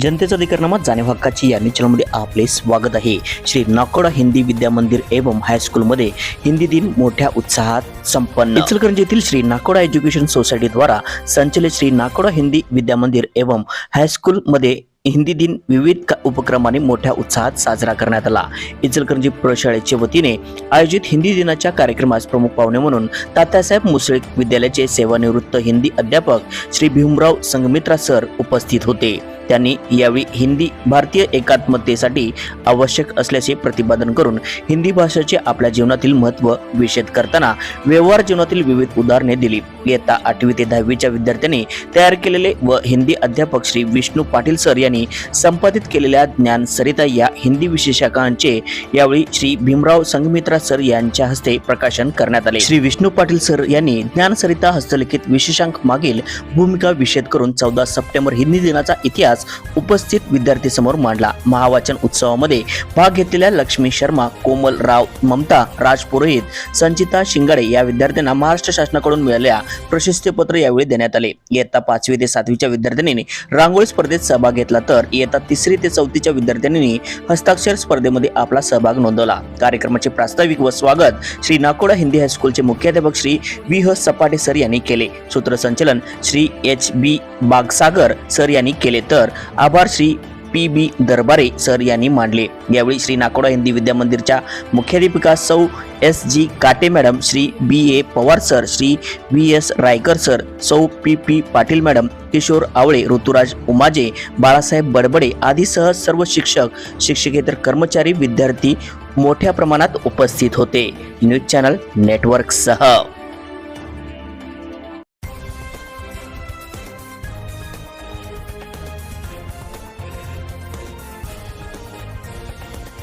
जनतेचा अधिकारनामा जाणीव हक्काची या चॅनलमध्ये आपले स्वागत आहे. श्री नाकोडा हिंदी विद्या मंदिर एवं हायस्कूलमध्ये हिंदी दिन मोठ्या उत्साहात संपन्न. इचलकरंजी येथील श्री नाकोडा एज्युकेशन सोसायटी द्वारा संचलित श्री नाकोडा हिंदी विद्या मंदिर एवं हायस्कूलमध्ये हिंदी दिन विविध का- उपक्रमाने मोठ्या उत्साहात साजरा करण्यात आला. इचलकरंजी प्रशाळेच्या वतीने आयोजित हिंदी दिनाच्या कार्यक्रमास प्रमुख पाहुणे म्हणून तात्यासाहेब मुसळे विद्यालयाचे सेवानिवृत्त हिंदी अध्यापक श्री भीमराव संगमित्रा सर उपस्थित होते. त्यांनी यावेळी हिंदी भारतीय एकात्मतेसाठी आवश्यक असल्याचे प्रतिपादन करून हिंदी भाषेचे आपल्या जीवनातील महत्त्व विषद करताना व्यवहार जीवनातील विविध उदाहरणे दिली. इयत्ता आठवी ते दहावीच्या विद्यार्थ्यांनी तयार केलेले व हिंदी अध्यापक श्री विष्णू पाटील सर यांनी संपादित केलेल्या ज्ञान सरिता या हिंदी विशेषकांचे यावेळी श्री भीमराव संगमित्रा सर यांच्या हस्ते प्रकाशन करण्यात आले. श्री विष्णू पाटील सर यांनी ज्ञान सरिता हस्तलिखित विशेषांक मागील भूमिका विषद करून चौदा सप्टेंबर हिंदी दिनाचा इतिहास उपस्थित विद्यार्थी समोर मांडला. महावाचन उत्सवामध्ये भाग घेतलेल्या लक्ष्मी शर्मा कोमल राव ममता राज पुरोहित संचिता शिंगाडे या विद्यार्थ्यांना महाराष्ट्र शासनाकडून मिळालेल्या प्रशस्तीपत्र यावेळी देण्यात आले. इयत्ता पाचवी ते सातवीच्या विद्यार्थ्यांनी रांगोळी स्पर्धेत सहभाग घेतला तर इयत्ता तिसरी ते चौथीच्या विद्यार्थ्यांनी हस्ताक्षर स्पर्धेमध्ये आपला सहभाग नोंदवला. कार्यक्रमाचे प्रास्ताविक व स्वागत श्री नाकोडा हिंदी हायस्कूलचे मुख्याध्यापक श्री व्ही ह सपाटे सर यांनी केले. सूत्रसंचलन Shri H B Bagsagar sir यांनी केले तर आभार Shri P B Darbare sir यांनी मांडले. यावेळी श्री नाकोडा हिंदी विद्या मंदिरच्या मुख्याध्यापिका सौ S G Kate madam Shri B A Pawar sir Shri V S Raikar sir सौ P P Patil madam Kishor Awale Rituraj Umaje Balasaheb Badbade आदीसह सर्व शिक्षक शिक्षकेतर कर्मचारी विद्यार्थी मोठ्या प्रमाणात उपस्थित होते. News channel नेटवर्कसह.